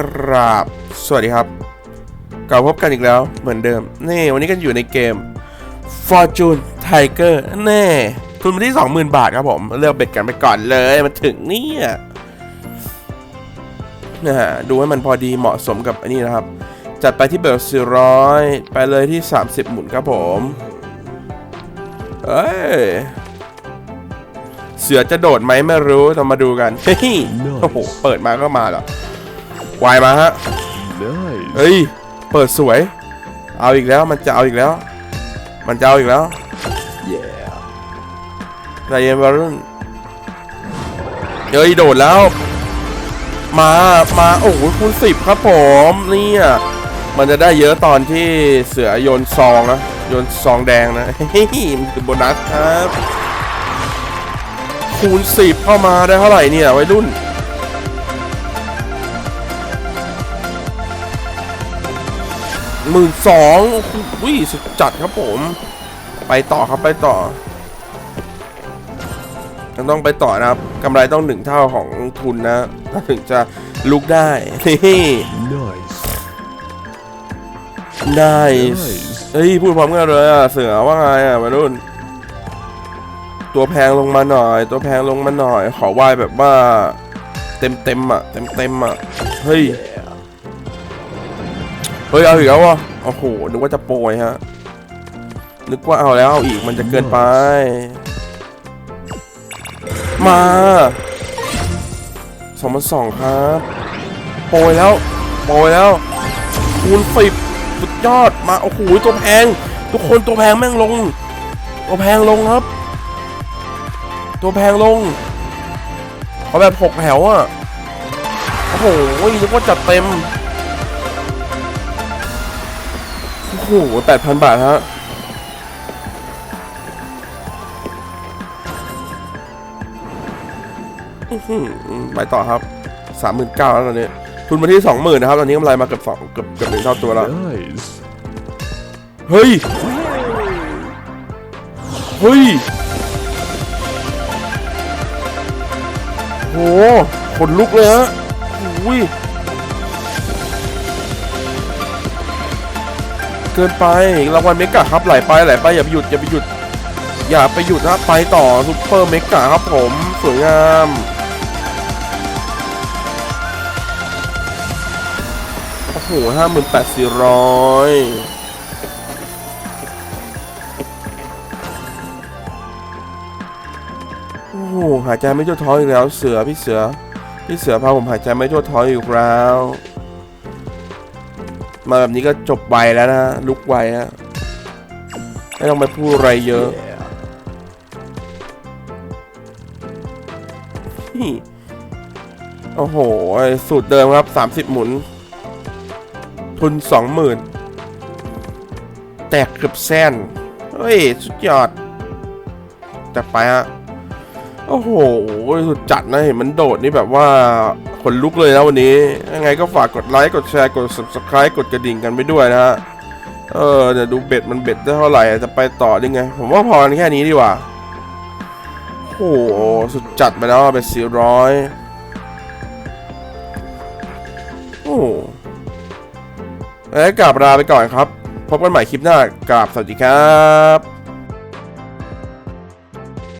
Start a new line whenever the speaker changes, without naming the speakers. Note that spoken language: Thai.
กราบสวัสดีครับกลับพบกันอีกแล้วเหมือนเดิม นี่ วันนี้กันอยู่ในเกม Fortune Tiger แน่ทุนมาที่ 20,000 บาทครับผม เลือกเบ็ดกันไปก่อนเลยมันถึงเนี่ยนะฮะดูให้มันพอดีเหมาะสมกับอันนี้นะครับ จัดไปที่เบล400ไปเลยที่ 30 หมุนครับผมเอ้ยเสือจะโดดไหมไม่รู้เรามาดูกันเฮ้ยโอ้โห เปิดมาก็มาเหรอ วายมาฮะ
Nice.
เฮ้ย เปิดสวย เอาอีกแล้ว มันจะเอาอีกแล้ว มันจะเอาอีกแล้ว
Yeah.
ใจเย็นวารุ่นเฮ้ย โดดแล้ว มา มา โอ้โหคูณสิบครับผมเนี่ยมันจะได้เยอะตอนที่เสือโยนซองนะ โยนซองแดงนะเฮ้ยมันคือโบนัสครับ คูณสิบเข้ามาได้เท่าไหร่เนี่ยวัยรุ่น หมื่นสองโอ้โหสุดจัดครับผม ไปต่อครับไปต่อยังต้องไปต่อนะครับกำไรต้องหนึ่งเท่าของทุนนะถึงจะลุกได้นี่
Nice.
ได้
Nice.
เฮ้ยพูดพร้อมกันเลยอะเสือว่าไงอะมารุ่น ตัวแพงลงมาหน่อย ตัวแพงลงมาหน่อย ขอไหวแบบว่า เต็มเต็มอะ เต็มเต็มอะ เฮ้ย ฮ้ยเอาอีกแล้ววะโอ้โหนึกว่าจะโปรยฮะนึกว่าเอาแล้วเอาอีกมันจะเกินไป มาสองพันสองครับโปรยแล้วโปรยแล้วคูณสิบสุดยอดมาโอ้โหตัวแพง ทุกคนตัวแพงแม่งลง ตัวแพงลงครับ ตัวแพงลงเขาแบบหกแถวอะโอ้โหนึกว่าจัดเต็ม โอ้โหแปดพันบาทฮะอื้อหือไปต่อครับสามหมื่นเก้าแล้วตอนนี้ ทุนมาที่สองหมื่นนะครับ ตอนนี้กำไรมาเกือบสองเกือบเกือบหนึ่งเท่าตัวแล้ว
Nice.
เฮ้ย เฮ้ย โหขนลุกเลยฮะโอ้ย เกินไปรางวัลเมกะครับไหลไปไหลไปอย่าไปหยุดอย่าไปหยุด อย่าไปหยุดนะไปต่อซุปเปอร์เมกะครับผมสวยงามโอ้โหห้าหมื่นแปดสี่ร้อยโอ้โหหายใจไม่ทั่วท้องอีกแล้วเสือพี่เสือ พี่เสือพาผมหายใจไม่ทั่วท้องอีกแล้ว มาแบบนี้ก็จบไวแล้วนะลุกไวนะไม่ต้องไปพูดอะไรเยอะ
Yeah.
โอ้โห สูตรเดิมครับ 30 หมุน ทุน 20,000 แตกเกือบแสนเฮ้ย สุดยอดจัดไปฮะ โอ้โห สุดจัดนะ เห็นมันโดดนี่แบบว่า ขนลุกเลยนะวันนี้ ยังไงก็ฝากกดไลค์กดแชร์กด subscribe กดกระดิ่งกันไปด้วยนะฮะ เออเดี๋ยวดูเบ็ดมันเบ็ดได้เท่าไหร่จะไปต่อได้ไง ผมว่าพอแค่นี้ดีกว่าโอ้โหสุดจัดไปแล้วเป็นสี่ร้อยโอ้โหแล้วกลับลาไปก่อนครับ พบกันใหม่คลิปหน้ากราบสวัสดีครับ